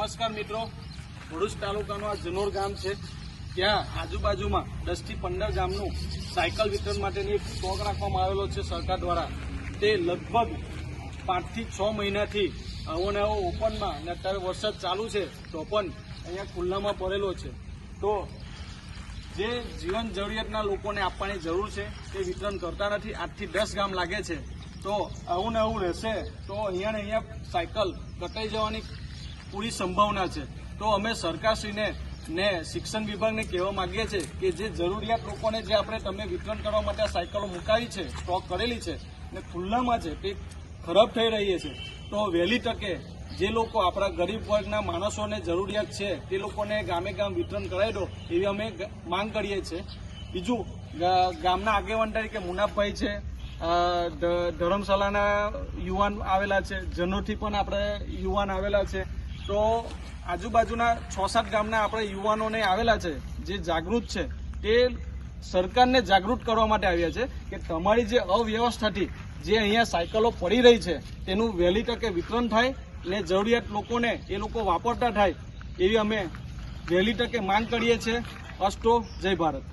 નમસ્કાર મિત્રો. ભરૂચ તાલુકાનું આ જનોર ગામ છે. ત્યાં આજુબાજુમાં દસથી પંદર ગામનું સાયકલ વિતરણ માટેની એક સ્ટોક રાખવામાં આવેલો છે સરકાર દ્વારા. તે લગભગ પાંચથી છ મહિનાથી આવો ને આવો ઓપનમાં અને અત્યારે વરસાદ ચાલુ છે તો પણ અહીંયા ખુલ્લામાં પડેલો છે. તો જે જીવન જરૂરિયાતના લોકોને આપવાની જરૂર છે તે વિતરણ કરતા નથી. આઠથી દસ ગામ લાગે છે. તો આવું ને આવું રહેશે તો અહીંયા ને અહીંયા સાયકલ કટાઈ જવાની પૂરી સંભાવના છે. તો અમે સરકારશ્રીને ને શિક્ષણ વિભાગને કહેવા માંગીએ છીએ કે જે જરૂરિયાત લોકોને જે આપણે તમે વિતરણ કરવા માટે સાયકલો મુકાવી છે, સ્ટોક કરેલી છે ને ખુલ્લામાં છે, તે ખરાબ થઈ રહી છે. તો વહેલી તકે જે લોકો આપણા ગરીબ વર્ગના માણસોને જરૂરિયાત છે, તે લોકોને ગામે ગામ વિતરણ કરાવી દો એવી અમે માંગ કરીએ છીએ. બીજું ગામના આગેવાન તરીકે મુનાફભાઈ છે ધરમશાલાના યુવાન આવેલા છે, જનોથી પણ આપણે યુવાન આવેલા છે. તો આજુબાજુના છ સાત ગામના આપણે યુવાનોને આવેલા છે, જે જાગૃત છે, તે સરકારને જાગૃત કરવા માટે આવ્યા છે કે તમારી જે અવ્યવસ્થાથી જે અહીંયા સાયકલો પડી રહી છે, તેનું વહેલી તકે વિતરણ થાય ને જરૂરિયાત લોકોને એ લોકો વાપરતા થાય, એવી અમે વહેલી તકે માંગ કરીએ છીએ. અસ્તો જય ભારત.